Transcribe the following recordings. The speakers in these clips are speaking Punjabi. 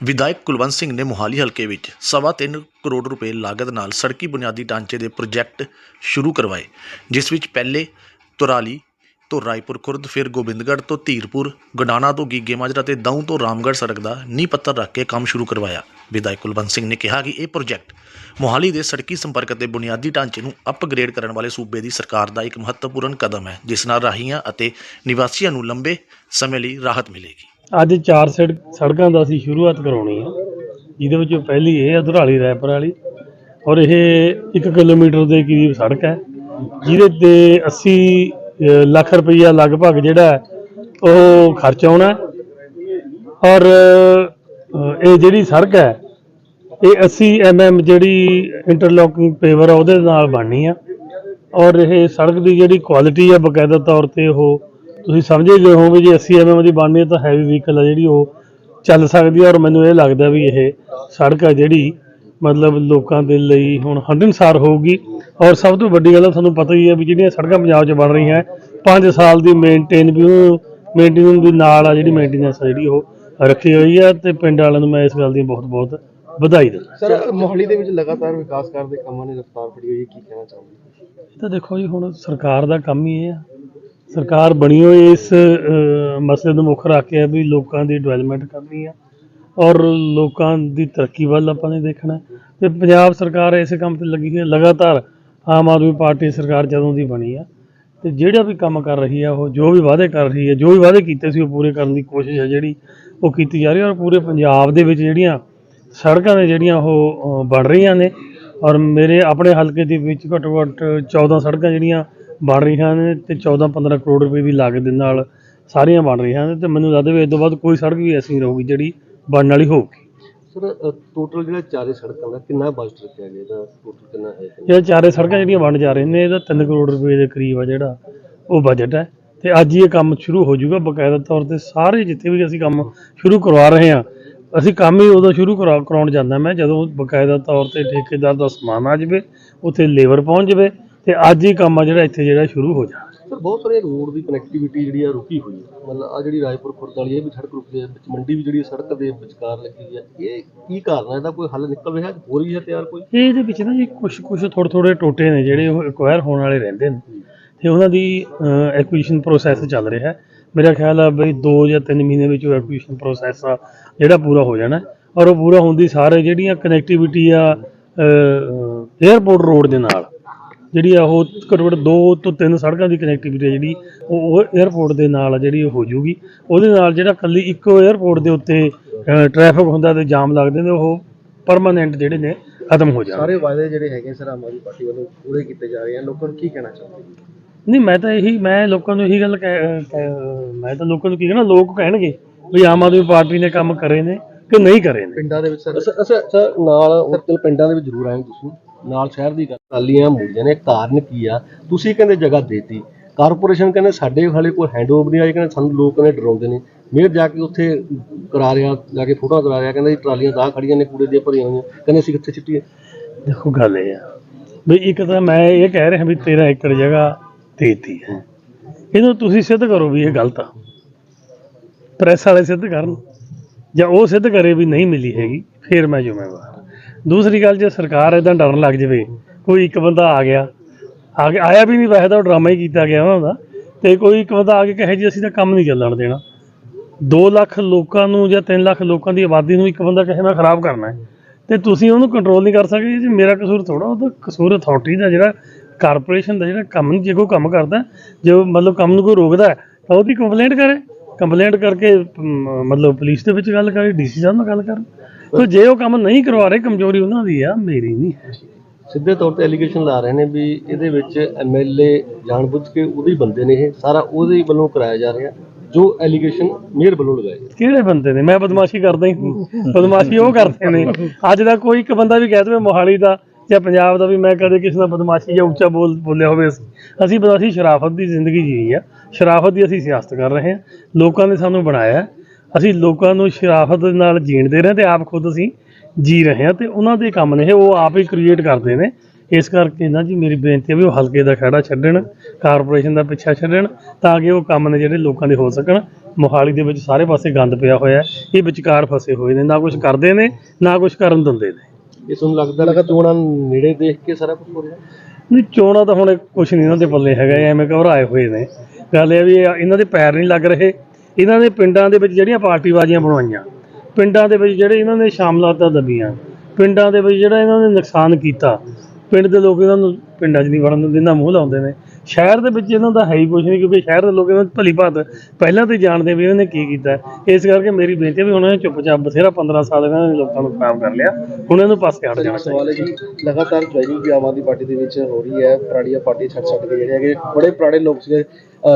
ਵਿਧਾਇਕ ਕੁਲਵੰਤ ਸਿੰਘ ਨੇ ਮੋਹਾਲੀ ਹਲਕੇ ਵਿੱਚ ਸਵਾ ਤਿੰਨ ਕਰੋੜ ਰੁਪਏ ਲਾਗਤ ਨਾਲ ਸੜਕੀ ਬੁਨਿਆਦੀ ਢਾਂਚੇ ਦੇ ਪ੍ਰੋਜੈਕਟ ਸ਼ੁਰੂ ਕਰਵਾਏ, ਜਿਸ ਵਿੱਚ ਪਹਿਲੇ ਤੁਰਾਲੀ ਤੋਂ ਰਾਏਪੁਰ ਖੁਰਦ, ਫਿਰ ਗੋਬਿੰਦਗੜ੍ਹ ਤੋਂ ਧੀਰਪੁਰ, ਗਡਾਣਾ ਤੋਂ ਗੀਗੇ ਮਾਜਰਾ ਤੇ ਦਊਂ ਤੋਂ ਰਾਮਗੜ੍ਹ ਸੜਕ ਦਾ ਨੀਂਹ ਪੱਥਰ ਰੱਖ ਕੇ ਕੰਮ ਸ਼ੁਰੂ ਕਰਵਾਇਆ। ਵਿਧਾਇਕ ਕੁਲਵੰਤ ਸਿੰਘ ਨੇ ਕਿਹਾ ਕਿ ਇਹ ਪ੍ਰੋਜੈਕਟ ਮੋਹਾਲੀ ਦੇ ਸੜਕੀ ਸੰਪਰਕ ਅਤੇ ਬੁਨਿਆਦੀ ਢਾਂਚੇ ਨੂੰ ਅਪਗ੍ਰੇਡ ਕਰਨ ਵਾਲੇ ਸੂਬੇ ਦੀ ਸਰਕਾਰ ਦਾ ਇੱਕ ਮਹੱਤਵਪੂਰਨ ਕਦਮ ਹੈ, ਜਿਸ ਨਾਲ ਰਾਹੀਆਂ ਅਤੇ ਨਿਵਾਸੀਆਂ ਨੂੰ ਲੰਬੇ ਸਮੇਂ ਲਈ ਰਾਹਤ ਮਿਲੇਗੀ। ਅੱਜ ਚਾਰ ਸੜਕ ਸੜਕਾਂ ਦਾ ਅਸੀਂ ਸ਼ੁਰੂਆਤ ਕਰਾਉਣੀ ਆ। ਜਿਹਦੇ ਵਿੱਚੋਂ ਪਹਿਲੀ ਇਹ ਆ ਦੁਰਾਲੀ ਰੈਪਰ ਵਾਲੀ ਔਰ ਇਹ 1 ਕਿਲੋਮੀਟਰ ਦੇ ਕਰੀਬ ਸੜਕ ਹੈ। ਜਿਹਦੇ ਤੇ 80 ਲੱਖ ਰੁਪਈਆ ਲਗਭਗ ਜਿਹੜਾ ਉਹ ਖਰਚ ਆਉਣਾ ਔਰ ਇਹ ਜਿਹੜੀ ਸੜਕ ਹੈ, ਇਹ 80 ਐਮਐਮ ਜਿਹੜੀ ਇੰਟਰਲੋਕਿੰਗ ਪੇਵਰ ਆ ਉਹਦੇ ਨਾਲ ਬਣਨੀ ਆ। ਔਰ ਇਹ ਸੜਕ ਦੀ ਜਿਹੜੀ ਕੁਆਲਿਟੀ ਆ ਬਕਾਇਦਾ ਤੌਰ ਤੇ ਉਹ ਤੁਸੀਂ ਸਮਝੇ ਗਏ ਹੋਵੋਗੇ ਜੇ 80 ਐਮਐਮ ਦੀ ਬਣਨੀ ਹੈ ਤਾਂ ਹੈਵੀ ਵਹੀਕਲ ਆ ਜਿਹੜੀ ਉਹ ਚੱਲ ਸਕਦੀ ਹੈ ਔਰ ਮੈਨੂੰ ਇਹ ਲੱਗਦਾ ਵੀ ਇਹ ਸੜਕ ਆ ਜਿਹੜੀ ਮਤਲਬ ਲੋਕਾਂ ਦੇ ਲਈ ਹੁਣ ਹੰਡਨਸਾਰ ਹੋਊਗੀ। ਔਰ ਸਭ ਤੋਂ ਵੱਡੀ ਗੱਲ ਤੁਹਾਨੂੰ ਪਤਾ ਹੀ ਹੈ ਵੀ ਜਿਹੜੀਆਂ ਸੜਕਾਂ ਪੰਜਾਬ 'ਚ ਬਣ ਰਹੀਆਂ 5 ਸਾਲ ਦੀ ਮੇਨਟੇਨ ਵੀ ਮੇਨਟੇਨੈਂਸ ਦੇ ਨਾਲ ਆ ਜਿਹੜੀ ਮੇਨਟੇਨੈਂਸ ਜਿਹੜੀ ਉਹ ਰੱਖੀ ਹੋਈ ਆ ਤੇ ਪਿੰਡ ਵਾਲਿਆਂ ਨੂੰ ਮੈਂ ਇਸ ਗੱਲ ਦੀ ਬਹੁਤ ਬਹੁਤ ਵਧਾਈ ਦਿੰਦਾ। ਸਰ ਮੋਹਾਲੀ ਦੇ ਵਿੱਚ ਲਗਾਤਾਰ ਵਿਕਾਸ ਕਰਨ ਦੇ ਕੰਮਾਂ ਨੇ ਰਫ਼ਤਾਰ ਫੜੀ ਹੋਈ ਕੀ ਕਹਿਣਾ ਚਾਹੋਗੇ? ਇਹ ਤਾਂ ਦੇਖੋ ਜੀ ਹੁਣ ਸਰਕਾਰ ਦਾ ਕੰਮ ਹੀ ਇਹ ਆ। ਸਰਕਾਰ ਬਣੀ ਹੋਈ ਇਸ ਮਸਲੇ ਨੂੰ ਮੁੱਖ ਰੱਖ ਕੇ ਆ ਵੀ ਲੋਕਾਂ ਦੀ ਡਿਵੈਲਪਮੈਂਟ ਕਰਨੀ ਆ ਔਰ ਲੋਕਾਂ ਦੀ ਤਰੱਕੀ ਵੱਲ ਆਪਾਂ ਨੇ ਦੇਖਣਾ ਤੇ ਪੰਜਾਬ ਸਰਕਾਰ ਇਸੇ ਕੰਮ ਤੇ ਲੱਗੀ ਹੈ, ਲਗਾਤਾਰ ਆਮ ਆਦਮੀ ਪਾਰਟੀ ਸਰਕਾਰ ਜਦੋਂ ਦੀ ਬਣੀ ਆ, ਤੇ ਜਿਹੜਾ ਵੀ ਕੰਮ ਕਰ ਰਹੀ ਆ, ਉਹ ਜੋ ਵੀ ਵਾਅਦੇ ਕਰ ਰਹੀ ਹੈ ਜੋ ਵੀ ਵਾਅਦੇ ਕੀਤੇ ਸੀ ਉਹ ਪੂਰੇ ਕਰਨ ਦੀ ਕੋਸ਼ਿਸ਼ ਹੈ ਜਿਹੜੀ ਉਹ ਕੀਤੀ ਜਾ ਰਹੀ ਔਰ ਪੂਰੇ ਪੰਜਾਬ ਦੇ ਵਿੱਚ ਜਿਹੜੀਆਂ ਸੜਕਾਂ ਨੇ ਜਿਹੜੀਆਂ ਉਹ ਬਣ ਰਹੀਆਂ ਨੇ ਔਰ ਮੇਰੇ ਆਪਣੇ ਹਲਕੇ ਦੇ ਵਿੱਚ ਘੱਟੋ ਘੱਟ 14 ਸੜਕਾਂ ਜਿਹੜੀਆਂ ਬਣ ਰਹੀਆਂ ਨੇ ਤੇ 14 15 ਕਰੋੜ ਰੁਪਏ ਦੀ ਲਾਗਤ ਦੇ ਨਾਲ ਸਾਰੀਆਂ ਬਣ ਰਹੀਆਂ ਨੇ ਤੇ ਮੈਨੂੰ ਲੱਗਦਾ ਵੀ ਇਸ ਤੋਂ ਬਾਅਦ ਕੋਈ ਸੜਕ ਵੀ ਐਸੀ ਨਹੀਂ ਰਹੂਗੀ ਜਿਹੜੀ ਬਣਨ ਵਾਲੀ ਹੋਊਗੀ। ਸਰ ਟੋਟਲ ਜਿਹੜਾ ਚਾਰੇ ਸੜਕਾਂ ਦਾ ਕਿੰਨਾ ਬਜਟ ਰੱਖਿਆ ਗਿਆ ਇਹਦਾ? ਟੋਟਲ ਕਿੰਨਾ ਹੈ ਇਹ ਚਾਰੇ ਸੜਕਾਂ ਜਿਹੜੀਆਂ ਬਣ ਜਾ ਰਹੀਆਂ ਨੇ ਇਹਦਾ 3 ਕਰੋੜ ਰੁਪਏ ਦੇ ਕਰੀਬ ਆ ਜਿਹੜਾ ਉਹ ਬਜਟ ਹੈ। ਤੇ ਅੱਜ ਹੀ ਇਹ ਕੰਮ ਸ਼ੁਰੂ ਹੋ ਜਾਊਗਾ ਬਕਾਇਦਾ ਤੌਰ ਤੇ। ਸਾਰੇ ਜਿੱਥੇ ਵੀ ਅਸੀਂ ਕੰਮ ਸ਼ੁਰੂ ਕਰਵਾ ਰਹੇ ਹਾਂ ਅਸੀਂ ਕੰਮ ਹੀ ਉਦੋਂ ਸ਼ੁਰੂ ਕਰਾ ਕਰਾਉਣ ਜਾਂਦਾ ਮੈਂ ਜਦੋਂ ਬਕਾਇਦਾ ਤੌਰ ਤੇ ਠੇਕੇਦਾਰ ਦਾ ਸਮਾਨ ਆ ਜਾਵੇ ਉੱਥੇ ਲੇਬਰ ਪਹੁੰਚ ਜਾਵੇ। ਤੇ ਅੱਜ ਹੀ ਕੰਮ ਆ ਜਿਹੜਾ ਇੱਥੇ ਜਿਹੜਾ ਸ਼ੁਰੂ ਹੋ ਜਾਣਾ। ਸਰ ਬਹੁਤ ਸਾਰੇ ਰੋਡ ਦੀ ਕਨੈਕਟੀਵਿਟੀ ਜਿਹੜੀ ਆ ਰੁਕੀ ਹੋਈ ਹੈ ਮਤਲਬ ਆ ਜਿਹੜੀ ਰਾਏਪੁਰ ਖੁਰਦ ਵਾਲੀ ਇਹ ਵੀ ਸੜਕ ਰੁਕੀ ਹੈ ਵਿੱਚ ਮੰਡੀ ਵੀ ਜਿਹੜੀ ਸੜਕ ਦੇ ਵਿਚਕਾਰ ਲੱਗੀ ਹੈ ਇਹ ਕੀ ਕਾਰਨ ਹੈ ਇਹਦਾ ਕੋਈ ਹੱਲ ਨਿਕਲ ਰਿਹਾ? ਹੋ ਰਹੀ ਹੈ ਤਿਆਰ ਕੋਈ? ਇਹ ਇਹਦੇ ਵਿੱਚ ਨਾ ਜੀ ਕੁਝ ਕੁਝ ਥੋੜ੍ਹੇ ਥੋੜ੍ਹੇ ਟੋਟੇ ਨੇ ਜਿਹੜੇ ਉਹ ਐਕਵਾਇਰ ਹੋਣ ਵਾਲੇ ਰਹਿੰਦੇ ਨੇ। ਤੇ ਉਹਨਾਂ ਦੀ ਐਕੁਜੀਸ਼ਨ ਪ੍ਰੋਸੈਸ ਚੱਲ ਰਿਹਾ ਹੈ। ਮੇਰਾ ਖਿਆਲ ਆ ਬਈ 2 ਜਾਂ 3 ਮਹੀਨੇ ਵਿੱਚ ਉਹ ਐਕੁਜੀਸ਼ਨ ਪ੍ਰੋਸੈਸ ਆ ਜਿਹੜਾ ਪੂਰਾ ਹੋ ਜਾਣਾ। ਔਰ ਉਹ ਪੂਰਾ ਹੋਣ ਦੀ ਸਾਰੇ ਜਿਹੜੀਆਂ ਕਨੈਕਟੀਵਿਟੀ ਆ 에ਅਰਪੋਰਟ ਰੋਡ ਦੇ ਨਾਲ ਜਿਹੜੀ ਆ ਉਹ ਘੱਟੋ ਘੱਟ 2 ਤੋਂ 3 ਸੜਕਾਂ ਦੀ ਕਨੈਕਟੀਵਿਟੀ ਜਿਹੜੀ ਉਹ ਉਹ 에ਅਰਪੋਰਟ ਦੇ ਨਾਲ ਆ ਜਿਹੜੀ ਉਹ ਹੋ ਜੂਗੀ ਉਹਦੇ ਨਾਲ ਜਿਹੜਾ ਕੱਲੀ ਇੱਕੋ 에ਅਰਪੋਰਟ ਦੇ ਉੱਤੇ ਟ੍ਰੈਫਿਕ ਹੁੰਦਾ ਤੇ ਜਾਮ ਲੱਗਦੇ ਨੇ ਉਹ ਪਰਮਾਨੈਂਟ ਜਿਹੜੇ ਨੇ ਖਤਮ ਹੋ ਜਾਣ ਸਾਰੇ ਵਾਅਦੇ ਜਿਹੜੇ ਹੈਗੇ ਸਰ ਆਮ ਆਦਮੀ ਪਾਰਟੀ ਵੱਲੋਂ ਪੂਰੇ ਕੀਤੇ ਜਾ ਰਹੇ ਹਨ ਲੋਕਾਂ ਨੂੰ ਕੀ ਕਹਿਣਾ ਚਾਹੁੰਦੇ ਨਹੀਂ ਮੈਂ ਤਾਂ ਇਹੀ ਮੈਂ ਲੋਕਾਂ ਨੂੰ ਇਹੀ ਗੱਲ ਮੈਂ ਤਾਂ ਲੋਕਾਂ ਨੂੰ ਕੀ ਕਹਿਣਾ ਲੋਕ ਕਹਿਣਗੇ ਵੀ ਆਮ ਆਦਮੀ ਪਾਰਟੀ ਨੇ ਕੰਮ ਕਰੇ ਨੇ ਕਿ ਨਹੀਂ ਕਰੇ ਨੇ। ਪਿੰਡਾਂ ਦੇ ਵਿੱਚ ਸਰ ਅੱਛਾ ਅੱਛਾ ਨਾਲ ਚਲ ਪਿੰਡਾਂ ਦੇ ਵਿੱਚ ਜ਼ਰੂਰ ਆਏ ਹੋ ਤੁਸੀਂ। ਨਾਲ ਸ਼ਹਿਰ ਦੀ ਗੱਲ ਟਾਲੀਆਂ ਮੂਲੀਆਂ ਨੇ ਕਾਰਨ ਕੀ ਆ? ਤੁਸੀਂ ਕਹਿੰਦੇ ਜਗ੍ਹਾ ਦੇਤੀ। ਕਾਰਪੋਰੇਸ਼ਨ ਕਹਿੰਦੇ ਸਾਡੇ ਹਾਲੇ ਕੋਈ ਹੈਂਡਓਵਰ ਨਹੀਂ ਆਈ ਕਹਿੰਦੇ ਸਾਨੂੰ ਲੋਕ ਨੇ ਡਰਾਉਂਦੇ ਨੇ। ਮੇਅਰ ਜਾ ਕੇ ਉੱਥੇ ਕਰਾ ਰਿਹਾ ਜਾ ਕੇ ਫੋਟੋ ਕਰਾ ਰਿਹਾ ਕਹਿੰਦਾ ਜੀ ਟਰਾਲੀਆਂ ਦਾ ਖੜੀਆਂ ਨੇ ਕੂੜੇ ਦੀਆਂ ਭਰੀਆਂ ਹੋਈਆਂ ਕਹਿੰਦੇ ਅਸੀਂ ਕਿੱਥੇ ਸਿੱਟੀਏ? ਦੇਖੋ ਗੱਲ ਇਹ ਆ ਵੀ ਇੱਕ ਤਾਂ ਮੈਂ ਇਹ ਕਹਿ ਰਿਹਾ ਵੀ 13 ਏਕੜ ਜਗ੍ਹਾ ਦੇਤੀ ਹੈ। ਇਹਨੂੰ ਤੁਸੀਂ ਸਿੱਧ ਕਰੋ ਵੀ ਇਹ ਗਲਤ ਆ। ਪ੍ਰੈਸ ਵਾਲੇ ਸਿੱਧ ਕਰਨ ਜਾਂ ਉਹ ਸਿੱਧ ਕਰੇ ਵੀ ਨਹੀਂ ਮਿਲੀ ਹੈਗੀ ਫਿਰ ਮੈਂ ਜ਼ਿੰਮੇਵਾਰ ਦੂਸਰੀ ਗੱਲ ਜੇ ਸਰਕਾਰ ਇਦਾਂ ਡਰਨ ਲੱਗ ਜਾਵੇ ਕੋਈ ਇੱਕ ਬੰਦਾ ਆ ਗਿਆ ਆ ਕੇ ਆਇਆ ਵੀ ਨਹੀਂ ਵੈਸੇ ਤਾਂ ਉਹ ਡਰਾਮਾ ਹੀ ਕੀਤਾ ਗਿਆ ਉਹਨਾਂ ਦਾ ਤੇ ਕੋਈ ਇੱਕ ਬੰਦਾ ਆ ਕੇ ਕਹੇ ਜੀ ਅਸੀਂ ਤਾਂ ਕੰਮ ਨਹੀਂ ਚੱਲਣ ਦੇਣਾ। 2 ਲੱਖ ਲੋਕਾਂ ਨੂੰ ਜਾਂ 3 ਲੱਖ ਲੋਕਾਂ ਦੀ ਆਬਾਦੀ ਨੂੰ ਇੱਕ ਬੰਦਾ ਕਹੇ ਮੈਂ ਖਰਾਬ ਕਰਨਾ ਹੈ। ਤੇ ਤੁਸੀਂ ਉਹਨੂੰ ਕੰਟਰੋਲ ਨਹੀਂ ਕਰ ਸਕਦੇ ਜੀ ਮੇਰਾ ਕਸੂਰ ਥੋੜਾ ਉਹਦਾ ਕਸੂਰ ਅਥਾਰਟੀ ਦਾ ਜਿਹੜਾ ਕਾਰਪੋਰੇਸ਼ਨ ਦਾ ਜਿਹੜਾ ਕੰਮ ਨਹੀਂ ਜੇ ਕੋਈ ਕੰਮ ਕਰਦਾ ਜੇ ਮਤਲਬ ਕੰਮ ਨੂੰ ਕੋਈ ਰੋਕਦਾ ਹੈ, ਤਾਂ ਉਹਦੀ ਕੰਪਲੇਂਟ ਕਰੇ। ਕੰਪਲੇਂਟ ਕਰਕੇ ਮਤਲਬ ਪੁਲਿਸ ਦੇ ਵਿੱਚ ਗੱਲ ਕਰੇ ਡੀਸੀ ਸਾਹਿਬ ਨਾਲ ਗੱਲ ਕਰਨ। ਤੇ ਜੇ ਉਹ ਕੰਮ ਨਹੀਂ ਕਰਵਾ ਰਹੇ ਕਮਜ਼ੋਰੀ ਉਹਨਾਂ ਦੀ ਆ ਮੇਰੀ ਨਹੀਂ ਹੈ ਸਿੱਧੇ ਤੌਰ ਤੇ ਐਲੀਗੇਸ਼ਨ ਲਾ ਰਹੇ ਨੇ ਵੀ ਇਹਦੇ ਵਿੱਚ ਐਮਐਲਏ ਜਾਣਬੁੱਝ ਕੇ ਉਹਦੇ ਬੰਦੇ ਨੇ ਇਹ ਸਾਰਾ ਉਹਦੇ ਵੱਲੋਂ ਕਰਾਇਆ ਜਾ ਰਿਹਾ ਜੋ ਐਲੀਗੇਸ਼ਨ ਮੇਅਰ ਵੱਲੋਂ ਲਗਾਏ ਜਾ। ਕਿਹੜੇ ਬੰਦੇ ਨੇ ਮੈਂ ਬਦਮਾਸ਼ੀ ਕਰਦਾ ਹੀ। ਬਦਮਾਸ਼ੀ ਉਹ ਕਰਦੇ ਨੇ ਅੱਜ ਦਾ ਕੋਈ ਇੱਕ ਬੰਦਾ ਵੀ ਕਹਿ ਦੇਵੇ ਮੋਹਾਲੀ ਦਾ ਜਾਂ ਪੰਜਾਬ ਦਾ ਵੀ ਮੈਂ ਕਦੇ ਕਿਸੇ ਨਾਲ ਬਦਮਾਸ਼ੀ ਜਾਂ ਉੱਚਾ ਬੋਲ ਬੋਲਿਆ ਹੋਵੇ ਅਸੀਂ ਬਦਮਾਸ਼ੀ ਸ਼ਰਾਫਤ ਦੀ ਜ਼ਿੰਦਗੀ ਜੀਈ ਆ ਸ਼ਰਾਫਤ ਦੀ ਅਸੀਂ ਸਿਆਸਤ ਕਰ ਰਹੇ ਹਾਂ ਲੋਕਾਂ ਨੇ ਸਾਨੂੰ ਬਣਾਇਆ। ਅਸੀਂ ਲੋਕਾਂ ਨੂੰ ਸ਼ਰਾਫਤ ਦੇ ਨਾਲ ਜੀਣ ਦੇ ਰਹੇ ਤੇ ਆਪ ਖੁਦ ਅਸੀਂ ਜੀ ਰਹੇ ਹਾਂ ਤੇ ਉਹਨਾਂ ਦੇ ਕੰਮ ਨੇ ਇਹ ਉਹ ਆਪ ਹੀ ਕ੍ਰੀਏਟ ਕਰਦੇ ਨੇ। ਇਸ ਕਰਕੇ ਨਾ ਜੀ ਮੇਰੀ ਬੇਨਤੀ ਹੈ ਵੀ ਉਹ ਹਲਕੇ ਦਾ ਖੜਾ ਛੱਡਣ ਕਾਰਪੋਰੇਸ਼ਨ ਦਾ ਪਿੱਛਾ ਛੱਡਣ ਤਾਂ ਕਿ ਉਹ ਕੰਮ ਨੇ ਜਿਹੜੇ ਲੋਕਾਂ ਦੇ ਹੋ ਸਕਣ। ਮੋਹਾਲੀ ਦੇ ਵਿੱਚ ਸਾਰੇ ਪਾਸੇ ਗੰਦ ਪਿਆ ਹੋਇਆ ਹੈ। ਇਹ ਵਿਚਕਾਰ ਫਸੇ ਹੋਏ ਨੇ ਨਾ ਕੁਝ ਕਰਦੇ ਨੇ ਨਾ ਕੁਝ ਕਰਨ ਦਿੰਦੇ ਨੇ। ਇਹ ਤੁਹਾਨੂੰ ਲੱਗਦਾ ਲੱਗਾ ਚੋਣਾਂ ਨੇੜੇ ਦੇਖ ਕੇ ਸਾਰਾ ਕੁਝ ਹੋ ਰਿਹਾ? ਨਹੀਂ ਚੋਣਾਂ ਤਾਂ ਹੁਣ ਕੁਝ ਨਹੀਂ ਇਹਨਾਂ ਦੇ ਪੱਲੇ ਹੈਗਾ ਐਵੇਂ ਘਬਰਾਏ ਹੋਏ ਨੇ। ਗੱਲ ਇਹ ਆ ਵੀ ਇਹ- ਇਹਨਾਂ ਦੇ ਪੈਰ ਨਹੀਂ ਲੱਗ ਰਹੇ। ਇਹਨਾਂ ਨੇ ਪਿੰਡਾਂ ਦੇ ਵਿੱਚ ਜਿਹੜੀਆਂ ਪਾਰਟੀਬਾਜ਼ੀਆਂ ਬਣਵਾਈਆਂ, ਪਿੰਡਾਂ ਦੇ ਵਿੱਚ ਜਿਹੜੇ ਇਹਨਾਂ ਨੇ ਸ਼ਾਮਲਾਤਾਂ ਦਬੀਆਂ, ਪਿੰਡਾਂ ਦੇ ਵਿੱਚ ਜਿਹੜਾ ਇਹਨਾਂ ਨੇ ਨੁਕਸਾਨ ਕੀਤਾ, ਪਿੰਡ ਦੇ ਲੋਕ ਇਹਨਾਂ ਨੂੰ ਪਿੰਡਾਂ 'ਚ ਨਹੀਂ ਵੜਨ ਦਿੰਦੇ, ਨਾ ਮੂੰਹ ਲਾਉਂਦੇ ਨੇ। ਸ਼ਹਿਰ ਦੇ ਵਿੱਚ ਇਹਨਾਂ ਦਾ ਹੈ ਹੀ ਕੁਝ ਨਹੀਂ ਕਿਉਂਕਿ ਸ਼ਹਿਰ ਦੇ ਲੋਕ ਇਹਨਾਂ ਦੀ ਭਲੀ ਭਾਤ ਪਹਿਲਾਂ ਤੋਂ ਜਾਣਦੇ ਵੀ ਇਹਨਾਂ ਨੇ ਕੀ ਕੀਤਾ ਇਸ ਕਰਕੇ ਮੇਰੀ ਬੇਨਤੀ ਹੈ ਵੀ ਹੁਣ ਇਹ ਚੁੱਪਚਾਪ ਬਥੇਰਾ 15 ਸਾਲ ਇਹਨਾਂ ਨੇ ਲੋਕਾਂ ਨੂੰ ਖਰਾਬ ਕਰ ਲਿਆ। ਹੁਣ ਇਹਨੂੰ ਪਾਸੇ ਹਟ ਜਾਣਾ ਚਾਹੀਦਾ ਸਵਾਲ ਹੈ ਜੀ ਲਗਾਤਾਰ ਜੁਆਇਨਿੰਗ ਵੀ ਆਮ ਆਦਮੀ ਪਾਰਟੀ ਦੇ ਵਿੱਚ ਹੋ ਰਹੀ ਹੈ ਪੁਰਾਣੀਆਂ ਪਾਰਟੀ ਛੱਡ ਛੱਡ ਕੇ ਜਿਹੜੇ ਹੈਗੇ ਬੜੇ ਪੁਰਾਣੇ ਲੋਕ ਸੀਗੇ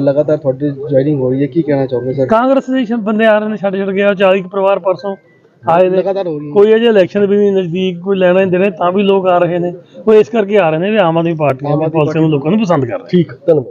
ਲਗਾਤਾਰ ਤੁਹਾਡੀ ਜੁਆਇਨਿੰਗ ਹੋ ਰਹੀ ਹੈ ਕੀ ਕਹਿਣਾ ਚਾਹੋਗੇ ਸਰ? ਕਾਂਗਰਸ ਦੇ ਬੰਦੇ ਆ ਰਹੇ ਨੇ ਛੱਡ ਛੱਡ ਗਿਆ 40 ਕੁ ਪਰਿਵਾਰ ਪਰਸੋਂ ਆਏ ਨੇ। ਲਗਾਤਾਰ ਹੋ ਰਹੀ ਹੈ। ਕੋਈ ਅਜੇ ਇਲੈਕਸ਼ਨ ਵੀ ਨਹੀਂ ਨਜ਼ਦੀਕ ਕੋਈ ਲੈਣਾ ਨਹੀਂ ਦੇਣਾ ਤਾਂ ਵੀ ਲੋਕ ਆ ਰਹੇ ਨੇ। ਉਹ ਇਸ ਕਰਕੇ ਆ ਰਹੇ ਨੇ ਵੀ ਆਮ ਆਦਮੀ ਪਾਰਟੀ ਦੀ ਪਾਲਿਸੀ ਨੂੰ ਲੋਕਾਂ ਨੂੰ ਪਸੰਦ ਕਰ ਰਹੇ ਠੀਕ ਧੰਨਵਾਦ।